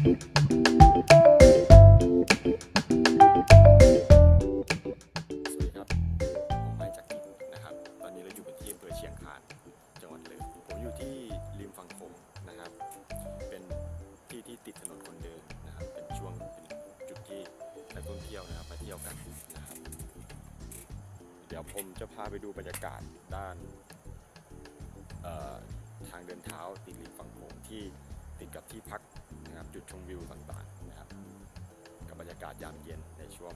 สวัสดีครับ ผมไม้จากกินนะครับ ตอนนี้เราอยู่กันที่อำเภอเชียงคานจังหวัดเลย ผมอยู่ที่ริมฝั่งโขงนะครับ เป็นที่ที่ติดถนนคนเดินนะครับ เป็นช่วงเป็นจุดที่นักท่องเที่ยวนะครับมาเที่ยวกันนะครับ เดี๋ยวผมจะพาไปดูบรรยากาศด้านทางเดินเท้าติดริมฝั่งโขงที่ติดกับที่พัก นะครับจุดชมวิวต่างๆนะครับกับบรรยากาศยามเย็นในช่วง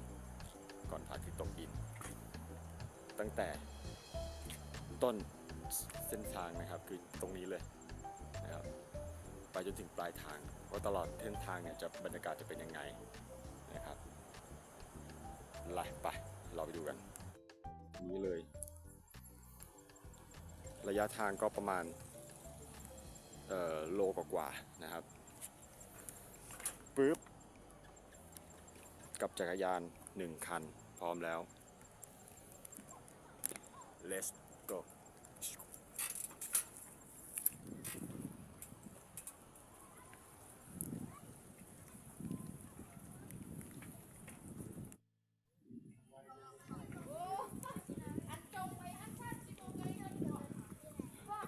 ก่อนพระอาทิตย์ตกดิน ตั้งแต่ต้นเส้นทางนะครับคือตรงนี้เลยนะครับไปจนถึงปลายทางว่าตลอดเส้นทางเนี่ยจะบรรยากาศจะเป็นยังไงนะครับไล่ไปเราไปดูกัน นี้เลย ระยะทางก็ประมาณโลกว่าๆนะครับ ปึ๊บกับจักรยาน 1 คัน พร้อมแล้ว let's go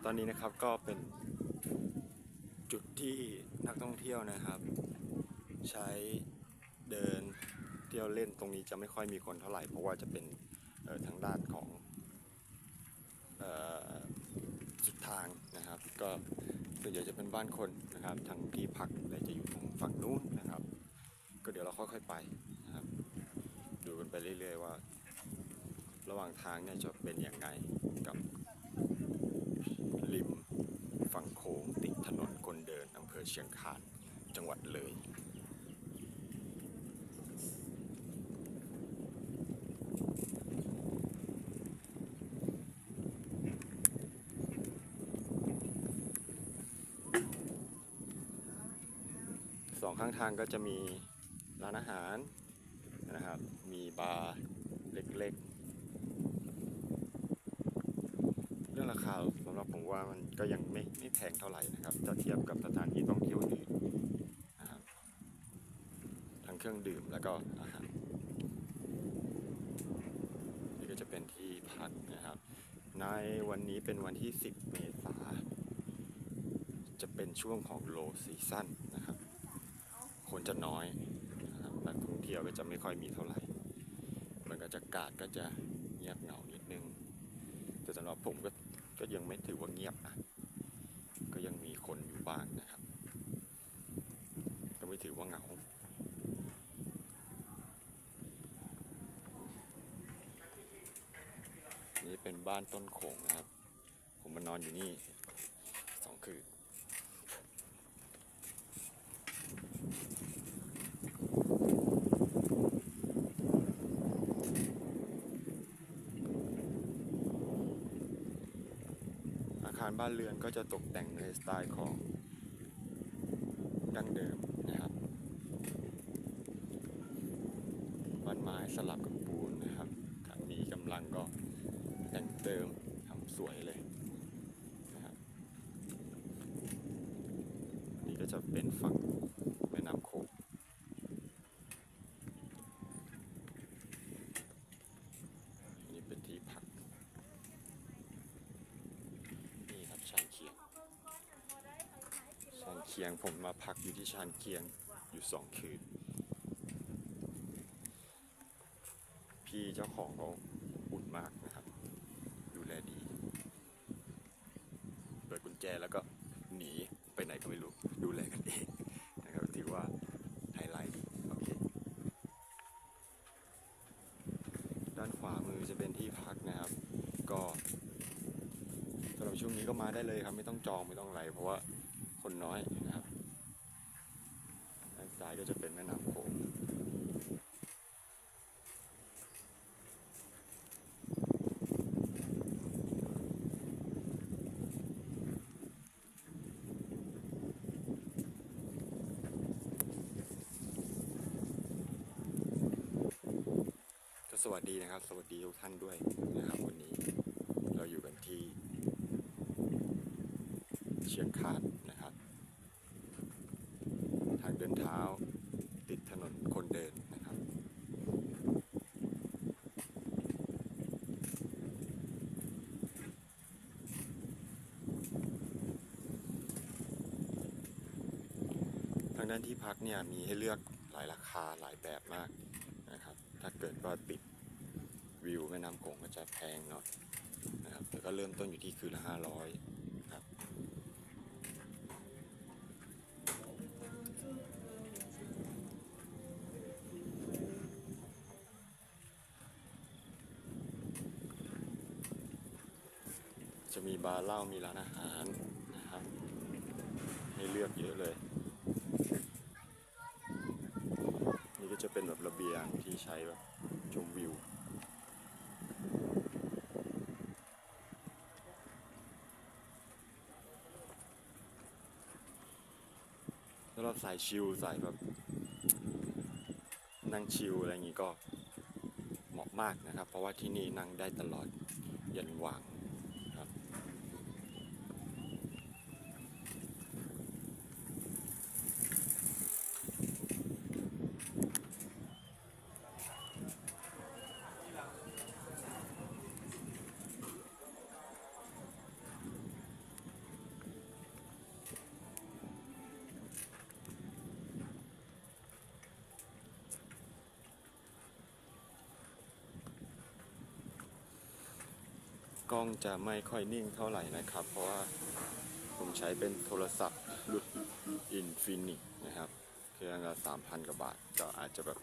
ตอนนี้นะครับก็เป็นจุดที่นักท่องเที่ยวนะครับ ใช้เดินเที่ยวเล่นตรงนี้จะไม่ค่อยมีคนเท่าไหร่ เพราะว่าจะเป็นออทางด้านของออสุดทางนะครับ ก็ส่วนใหญ่จะเป็นบ้านคนนะครับทางที่พักเลยจะอยู่ตรงฝั่งนู้นนะครับ ก็เดี๋ยวเราค่อยๆไปนะครับ ดูกันไปเรื่อยๆว่า ระหว่างทางเนี่ยจะเป็นอยังไงกับริมฝั่งโขงติดถนนคนเดินอำเภอเชียงคานจังหวัดเลย ส องข้างทางก็จะมีร้านอาหารนะครับ มีบาร์เล็กๆ เรื่องราคาสำหรับผมว่ามันก็ยังไม่ไม่แพงเท่าไหร่นะครับถ้าเทียบกับสถานที่ท่องเที่ยวอื่นนะครับทั้งเครื่องดื่มแล้วก็อาหารนี่ก็จะเป็นที่พักนะครับ ในวันนี้เป็นวันที่ 10 เมษาจะเป็นช่วงของโลซีซั่น คนจะน้อยนะครับนักท่องเที่ยวก็จะไม่ค่อยมีเท่าไหร่ มันก็จะกาดก็จะเงียบเหงานิดนึง แต่สำหรับผมก็ก็ยังไม่ถือว่าเงียบนะก็ยังมีคนอยู่บ้างนะครับ ก็ไม่ถือว่าเหงานี่เป็นบ้านต้นโขงนะครับ ผมมานอนอยู่นี่สองคืน อานเรือนก็จะตกแต่งในสไตล์ของดั้งเดิมนะครับบ้านไม้สลับกับถ้ามีกำลังก็แต่งเติมทำสวยเลยนะครับ นี่ก็จะเป็นฝั่งแม่น้ำโขงนี่เป็นที่พัก นี่ครับชานเคียง ชานเคียง ผมมาพักอยู่ที่ชานเคียงอยู่สองคืน พี่เจ้าของเขาอุ่นมากนะครับ ดูแลดี เปิดกุญแจแล้วก็หนีไปไหนก็ไม่รู้ ดูแลกันเองนะครับถือว่าไฮไลท์โอเค ด้านขวามือจะเป็นที่พักนะครับ ก็สำหรับช่วงนี้ก็มาได้เลยครับ ไม่ต้องจองไม่ต้องอะไรเพราะว่าคนน้อยนะครับด้านซ้ายก็ จะเป็นแม่น้ำโขงก็สวัสดีนะครับ สวัสดีทุกท่านด้วยนะครับวันนี้เราอยู่กันที่ เชียงคานนะครับ ทางเดินเท้า ช้าติดถนนคนเดินนะครับ ทางด้านที่พักเนี่ยมีให้เลือกหลายราคาหลายแบบมากนะครับ ถ้าเกิดว่าติดวิวแม่น้ำโขงก็จะแพงหน่อยนะครับแล้วก็เริ่มต้นอยู่ที่คืนละห้าร้อยครับจะมีบาร์เหล้ามีร้านอาหารนะครับ ให้เลือกเยอะเลย นี่ก็จะ เบียงที่ใช้แบบชมวิว สำหรับสายชิลสายแบบนั่งชิลอะไรอย่างนี้ก็เหมาะมากนะครับ เพราะว่าที่นี่นั่งได้ตลอดเยันว่าง กล้องจะไม่ค่อยนิ่งเท่าไหร่นะครับ เพราะว่าผมใช้เป็นโทรศัพท์รุ่น Infinix นะครับเครื่องละสามพันกว่าบาท ก็อาจจะแบบ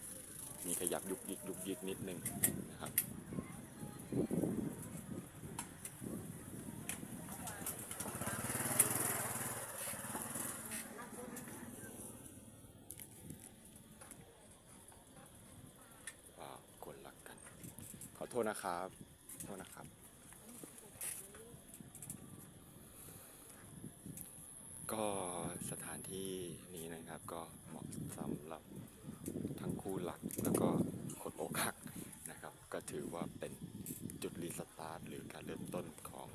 มีขยับยุกยิกยุกยิกนิดนึงนะครับว้าคนรักกันขอโทษนะครับ โทษนะครับ ก็สถานที่ นะครับ ก็เหมาะสำหรับทั้งคู่หลักแล้วก็คนอกหักนะครับ ก็ถือว่าเป็นจุดรีสตาร์ทหรือการเริ่มต้นของ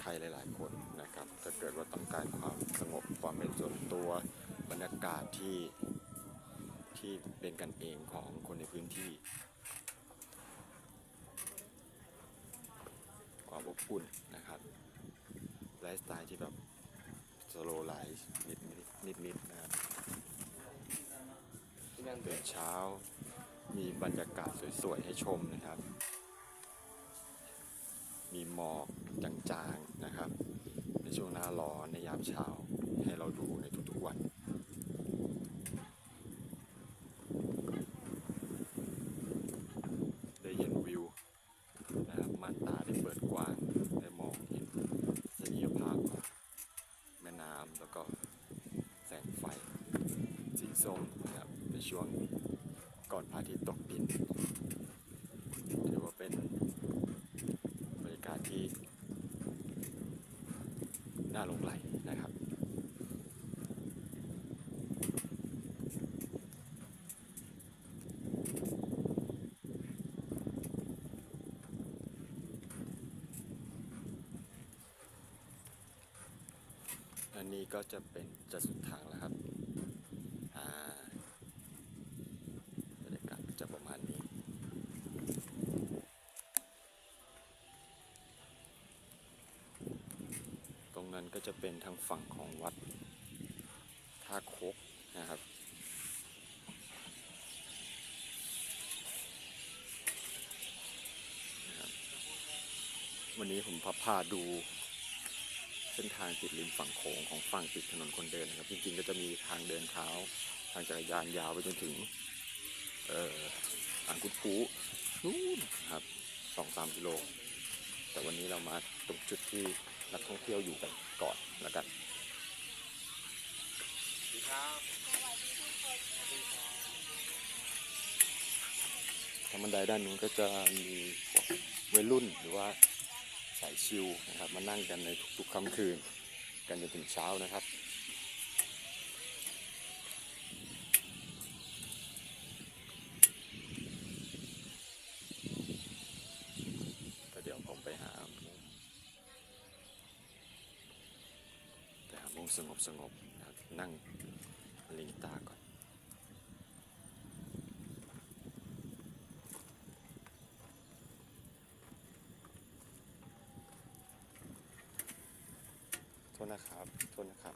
ใครหลาย ๆ คนนะครับถ้าเกิดว่าต้องการความสงบความเป็นส่วนตัวบรรยากาศที่ที่เป็นกันเองของคนในพื้นที่ ความอบอุ่นนะครับไลฟ์สไตล์ที่แบบ สโลไลท์นิดนิดนิดนิดๆนะครับตื่นเช้ามีบรรยากาศสวย ๆ ให้ชมนะครับ มีหมอกจาง ๆ นะครับ ในช่วงหน้าร้อนในยามเช้าให้เราดูในทุก ๆ วัน ได้เห็นวิวนะครับม่านตาได้เปิดกว้าง ได้มองเห็นศักยภาพของแม่น้ำแล้วก็แสงไฟสีส้มนะครับในช่วงก่อนพระอาทิตย์ตกดิน ถือว่าเป็นบรรยากาศที่ น่าหลงไหลนะครับอันนี้ก็จะเป็นจะสุดทางแล้วครับ อ่าบรรยากาศจะประมาณนี้ ตรงนั้น ก็จะเป็นทางฝั่งของวัดท่าโคกนะครับวันนี้ผมพาพาดูเส้นทางติดริมฝั่งโขงของฝั่งติดถนนคนเดินนะครับ จริงๆก็จะมีทางเดินเท้า ทางจักรยานยาวไปจนถึงเอ่ออ่างกุดคูนู่นนะครับสองสามกิโล แต่วันนี้เรามาตรงจุดที่นักท่องเที่ยวอยู่กัน ก่อนแล้วกันทางบันไดด้านนู้นก็จะมีวัยรุ่นหรือว่าสายชิวนะครับมานั่งกันในทุกๆค่ำคืน กันจนถึงเช้านะครับ ก็เดี๋ยวผมไปหามุมไปหามุม สงบสงบนะครับนั่งเล่นกีตาก่อน โทษนะครับ โทษนะครับ